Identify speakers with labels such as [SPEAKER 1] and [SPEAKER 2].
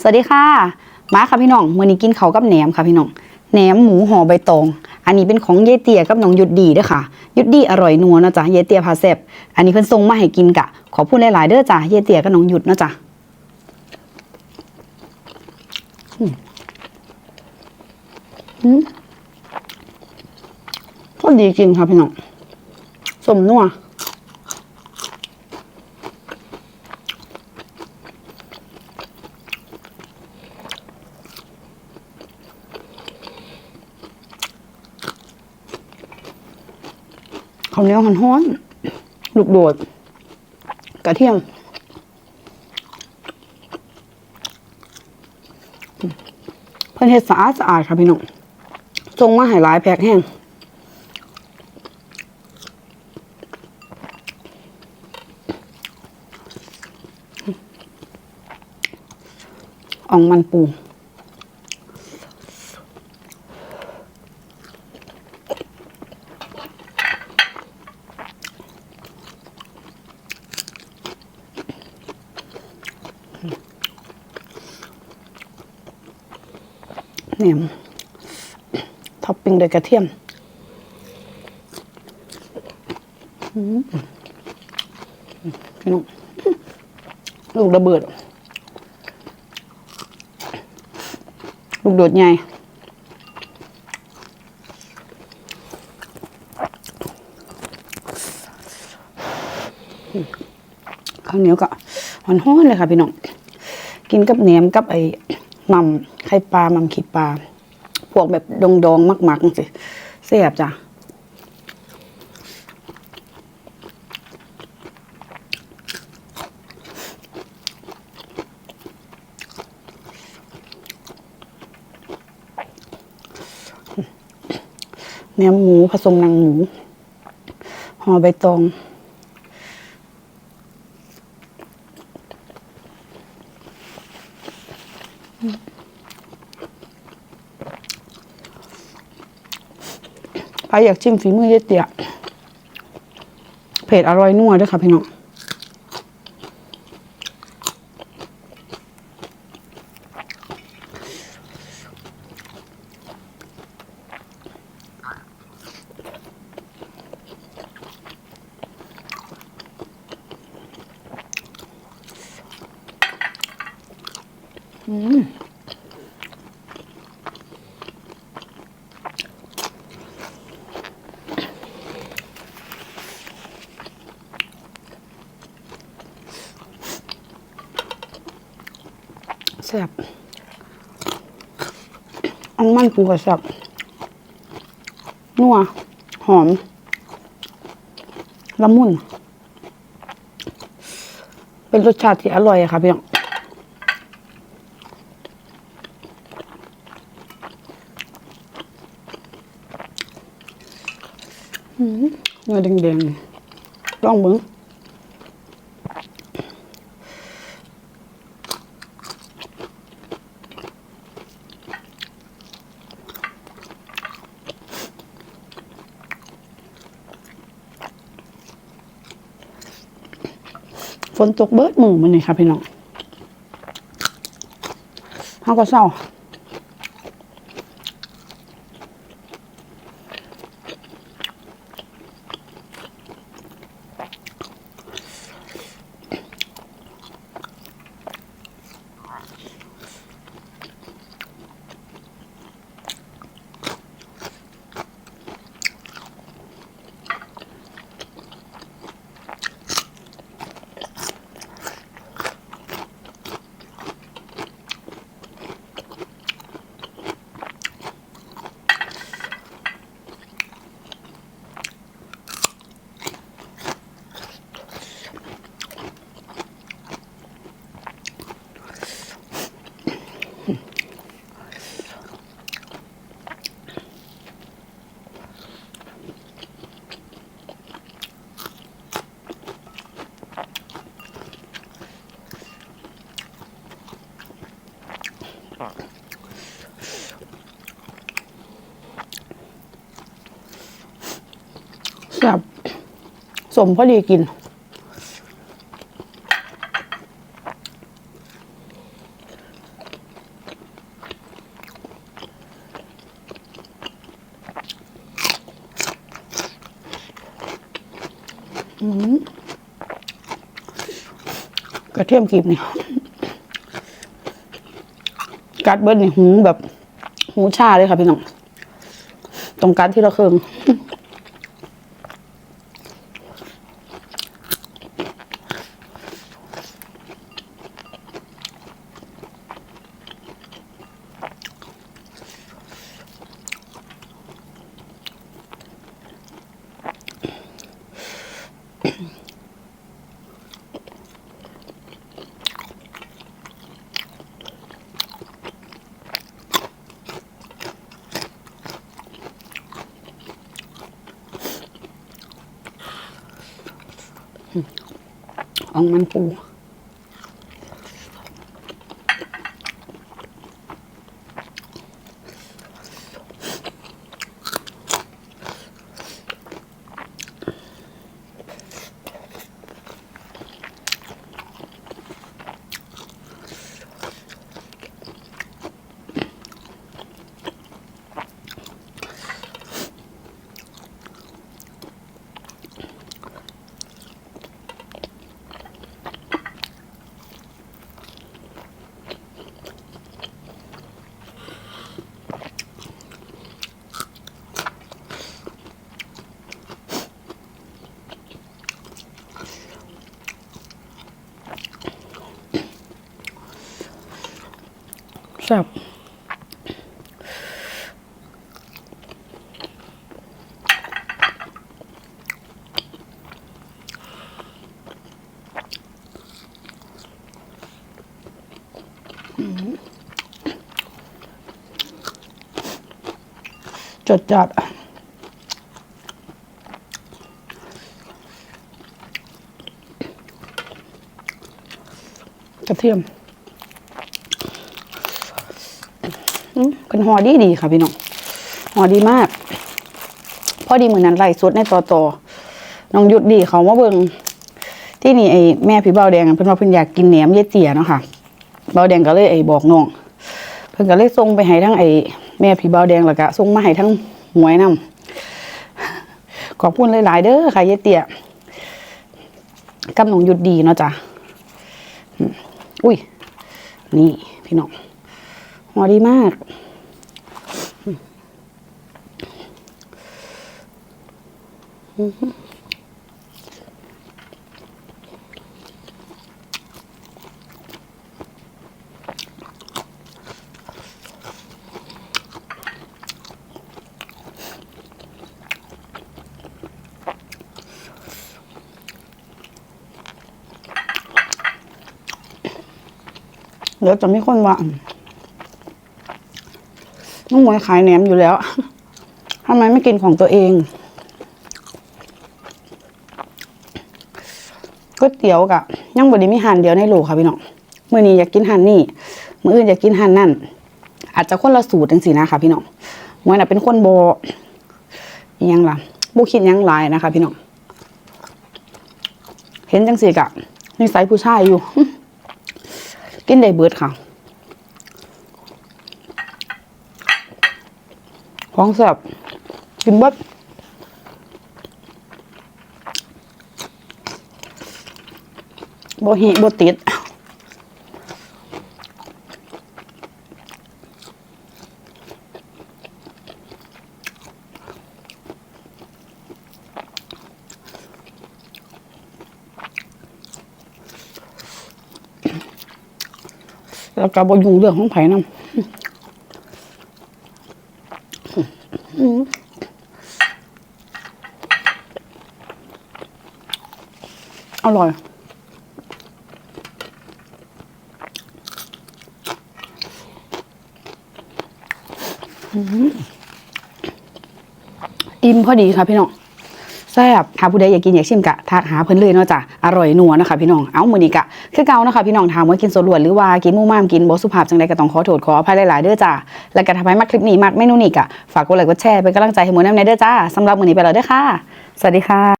[SPEAKER 1] สวัสดีค่ะ มาค่ะพี่น้องเมื้อนี้กินเขากับแหนมค่ะพี่น้องแหนมหมูห่อใบตอง อันนี้เป็นของเยายเตียกับน้องหยุดดีด้อค่ะหยุดดีอร่อยนัวนะจ๊ะเยายเตียพาแซ่บอันนี้เพิ่นส่งมาให้กินกะ ขอพูดหลายๆเด้อจ้ะเยายเตียกับน้องหยุดนะจ้ะอืมอืมก็ดีจริงค่ะพี่น้องสมนัว ข้าวเหนียวฮ้อนลูกโดด กระเทียมเพิ่นเฮ็ดสะอาดสะอาดค่ะพี่น้องทรงมาให้หลายแพ็คแห้งอ่องมันปู นมท็อปปิ้งด้วยกระเทียมอืมพี่น้องลูกระเบิด ลูกโดดใหญ่ข้าวเหนียวก็หอนห้อนๆเลยค่ะพี่น้อง กินกับแหนมกับไอ้หมัม ไข่ปลามัมขีดปลา พวกแบบดองดองๆมักๆสิแซ่บจ้ะแหนมหมูผสมหนังหมูห่อใบตอง ใครอยากชิมฝีมือเยายเตี๋ยเผ็ดอร่อยนัวด้วยค่ะพี่น้องแซ่บ อันมันปูกระสับนัว หอม ละมุน เป็นรสชาติที่อร่อยอะค่ะพี่น้องอืมเนื้อแดงๆลองเบิ้ง ฝนตกเบิดมือมันนี่ค่ะพี่น้องเขาก็เศร้า สมพอดีกิน กระเทียมกรีบนี่ กัดเบิ้ลดนี่หูแบบ หูชาเลยค่ะพี่น้อง ตรงกัดที่เราเคือง อ่อง มับจดจัดกระเทียม อืม เป็นหอดีดีค่ะพี่น้องหอดีมาก พอดีเหมือนนั้นไล่สุดในต่อต่อน้องหยุดดีเขามาเบิงที่นี่ไอ้แม่พี่เบาแดงเพิ่นว่าเพิ่นอยากกินแหนมเยเจียเนาะค่ะเบาแดงก็เลยไอ้บอกน้องเพิ่นก็เลยส่งไปให้ทั้งไอ้แม่พี่เบาแดงแล้วก็ส่งมาให้ทั้งหวยนํขอบคุณหลายๆเด้อค่ะเยเตียกับน้องหยุดดีเนาะจ้ะอุ้ยนี่พี่น้อง หอดีมาก เดี๋ยวจะมีคนว่า น้องหมวยขายแหนมอยู่แล้วทำไมไม่กินของตัวเองก๋วยเตี๋ยวกะยังบดีมีหันเดียวในโหลค่ะพี่น้องเมื่อนี้อยากกินหันนี่มื่ออื่นอยากกินหันนั่น อาจจะคนละสูตรจังสินะคะพี่น้องหมวยน่ะเป็นคนโบยังล่ะบุคิดยังลายนะคะพี่น้องเห็นจังสิกะนิสัยผู้ชายอยู่ กินได้เบิดค่ะ ของแซ่บกินบิดบหิบติดแล้วก็บ่ยุ่งเรื่องของไผ่น้ำ อร่อย อิ่มพอดีค่ะพี่น้อง ซ่บถ้าผู้ใดอยากกินอยากชิมกะทักหาเพิ่นเลยเนาะจ้ะอร่อยนัวนะคะพี่น้องเอ้ามื้อนี้กะคือเก่านะคะพี่น้องถามว่ากินสดล้วนหรือว่ากินมู่ม่ามกินบ่สุภาพจังไดก็ต้องขอโทษขออภัยหลายๆเด้อจ้าและก็ถ้าให้มักคลิปนี้มักเมนูนี้กะฝากกดไลค์กดแชร์เป็นกำลังใจให้หมู่นำในเด้อจ้าสำหรับมื้อนี้ไปแล้วเด้อค่ะสวัสดีค่ะ